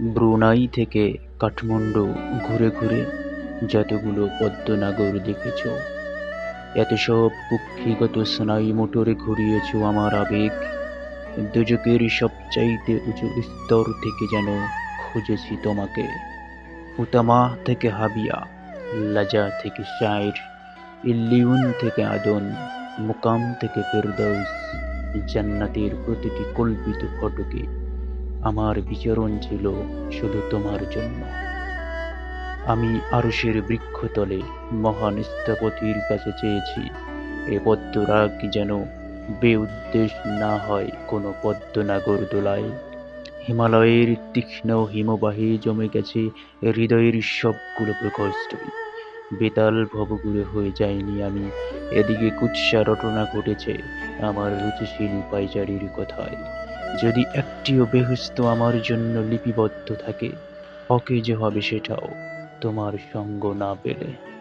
Brunei থেকে কাঠমান্ডু ঘুরে ঘুরে যতগুলো পদ্মনাগর দেখেছ এত সব কুক্ষিগত স্নায়ু মোটরে ঘুরিয়েছ আমার আবেগ। দুজকের সবচাইতে উঁচু স্তর থেকে যেন খুঁজেছি তোমাকে। উতামা থেকে হাবিয়া, লাজা থেকে শায়ের, ইল্লিউন থেকে আদন, মুকাম থেকে ফেরদৌস জান্নাতের প্রতিটি কল্পিত ফটকে আমার বিচরণ ছিল শুধু তোমার জন্য। আমি আরশের বৃক্ষতলে মহান স্থপতির কাছে চেয়েছি, এ পদ্মরাগ যেন বেউদ্দেশ না হয় কোনো পদ্মনাগর দোলায়। হিমালয়ের তীক্ষ্ণ হিমবাহে জমে গেছে হৃদয়ের সবগুলো প্রকোষ্ঠই বেতাল ভবগুলো হয়ে যায়নি আমি, এদিকে কুৎসা রটনা ঘটেছে আমার রুচিশীল পাইচারির কথায়। যদি একটিও বেহস্ত আমার জন্য লিপিবদ্ধ থাকে অকেজ হবে সেটাও তোমার সঙ্গ না পেলে।